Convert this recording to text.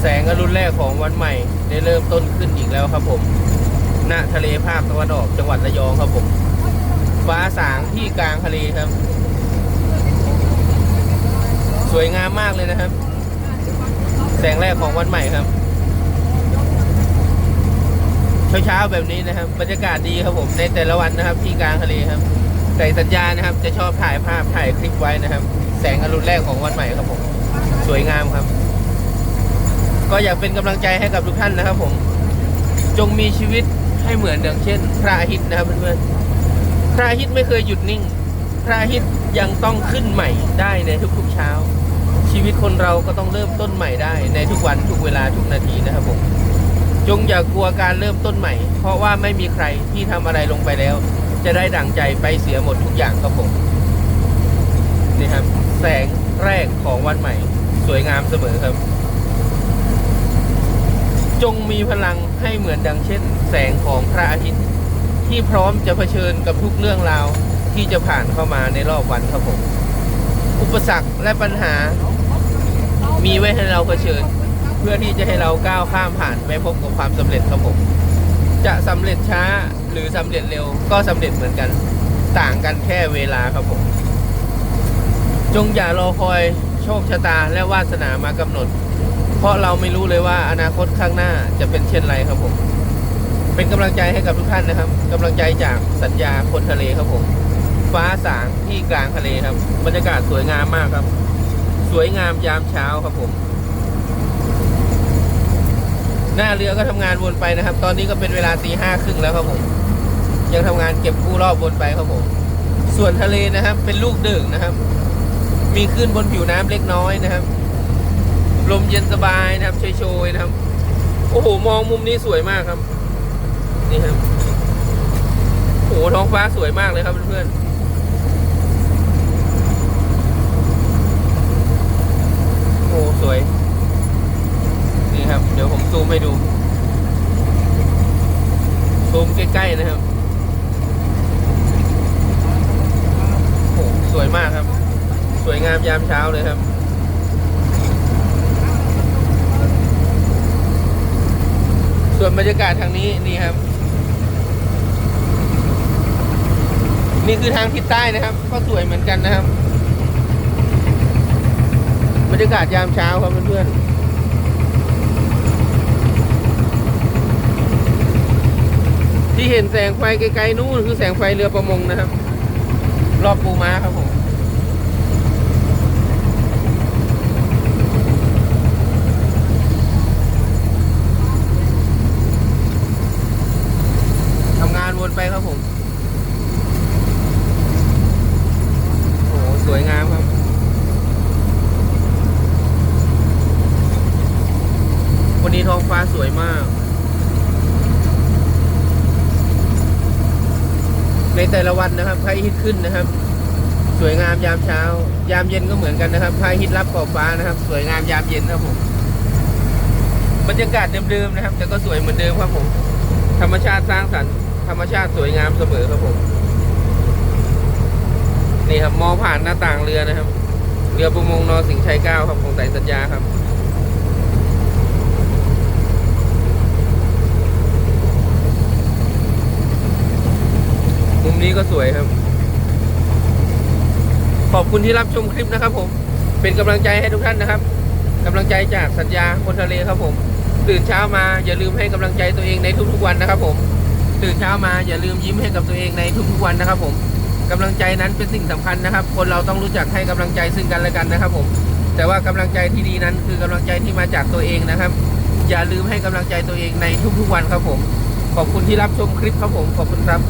แสงอรุณแรกของวันใหม่ได้เริ่มต้นขึ้นอีกแล้วครับผม ณ ทะเลภาคตะวันออกจังหวัดระยองครับผม ฟ้าสางที่กลางทะเลครับ สวยงามมากเลยนะครับ แสงแรกของวันใหม่ครับ เช้าๆแบบนี้นะครับ บรรยากาศดีครับผม ในแต่ละวันนะครับ ที่กลางทะเลครับ แต่สัญญานะครับ จะชอบถ่ายภาพถ่ายคลิปไว้นะครับ แสงอรุณแรกของวันใหม่ครับผม สวยงามครับ ก็อยากเป็นกำลังใจให้กับทุกท่านนะครับผม จงมีชีวิตให้เหมือนดังเช่น พระอาทิตย์นะครับเพื่อนๆ พระอาทิตย์ไม่เคยหยุดนิ่ง พระอาทิตย์ยังต้องขึ้นใหม่ได้ในทุกๆเช้า ชีวิตคนเราก็ต้องเริ่มต้นใหม่ได้ในทุกวันทุกเวลาทุกนาทีนะครับผม จงอย่ากลัวการเริ่มต้นใหม่ เพราะว่าไม่มีใครที่ทำอะไรลงไปแล้ว จะได้ดั่งใจไปเสียหมดทุกอย่างครับผมนี่ครับ แสงแรกของวันใหม่ สวยงามเสมอครับ จงมีพลังให้เหมือนดังเช่น แสงของพระอาทิตย์ ที่พร้อมจะเผชิญกับทุกเรื่องราวที่จะผ่านเข้ามาในรอบวันครับผม อุปสรรคและปัญหา มีไว้ให้เราเผชิญ เพื่อที่จะให้เราก้าวข้ามผ่านไปพบกับความสำเร็จครับผม จะสำเร็จช้าหรือสำเร็จเร็วก็สำเร็จเหมือนกัน ต่างกันแค่เวลาครับผม จงอย่ารอคอยโชคชะตาและวาสนามากำหนด เพราะเราไม่รู้เลยว่าอนาคตข้างหน้าจะเป็นเช่นไรครับผม เป็นกำลังใจให้กับทุกท่านนะครับกำลังใจจากสัญญาคนทะเลครับผม ฟ้าสางที่กลางทะเลครับ บรรยากาศสวยงามมากครับ สวยงามยามเช้าครับผม หน้าเรือก็ทำงานวนไปนะครับ ตอนนี้ก็เป็นเวลาตีห้าครึ่งแล้วครับผม ยังทำงานเก็บกู้รอบวนไปครับผม ส่วนทะเลนะครับ เป็นลูกดึกนะครับ มีคลื่นบนผิวน้ำเล็กน้อยนะครับ ลมเย็นสบายนะครับโชยๆนะครับ โอ้โห มองมุมนี้สวยมากครับ นี่ครับ โอ้โห ท้องฟ้าสวยมากเลยครับเพื่อนๆโอ้สวย นี่ครับ เดี๋ยวผมซูมให้ดู ซูมใกล้ ๆ นะครับ โอ้สวยมากครับ สวยงามยามเช้าเลยครับ ส่วนบรรยากาศทางนี้นี่ครับ นี่คือทางทิศใต้นะครับ ก็สวยเหมือนกันนะครับ บรรยากาศยามเช้าครับเพื่อนๆที่เห็นแสงไฟไกลๆนู่นคือแสงไฟเรือประมงนะครับ รอบปูม้าครับผม ทำงานวนไปครับผม โอ้โหสวยงามครับ วันนี้ท้อง ฟ้าสวยมาก ในแต่ละวันนะครับพระอาทิตย์ขึ้นนะครับ สวยงามยามเช้า ยามเย็นก็เหมือนกันนะครับพระอาทิตย์รับขอบฟ้านะครับ สวยงามยามเย็นครับผมบรรยากาศเดิมๆนะครับ แต่ก็สวยเหมือนเดิมครับผม ธรรมชาติสร้างสรรค์ธรรมชาติสวยงามเสมอครับผมนี่ครับมองผ่านหน้าต่างเรือนะครับ เรือประมงนอสิงห์ชัยเก้าครับของไต่สัญญาครับ นี้ก็สวยครับ ขอบคุณที่รับชมคลิปนะครับ ผม เป็นกำลังใจให้ทุกท่านนะครับกำลังใจจากสัญญาคนทะเลครับผม ตื่นเช้ามาอย่าลืมให้กำลังใจตัวเองในทุกๆวันนะครับ ผม ตื่นเช้ามาอย่าลืมยิ้มให้กับตัวเองในทุกๆวันนะครับ ผมกำลังใจนั้นเป็นสิ่งสำคัญนะครับ คนเราต้องรู้จักให้กำลังใจซึ่งกันและกันนะครับ ผม แต่ว่ากำลังใจที่ดีนั้นคือกำลังใจที่มาจากตัวเองนะครับ อย่าลืมให้กำลังใจตัวเองในทุกๆวันครับผม ขอบคุณที่รับชมคลิปครับผม ขอบคุณครับ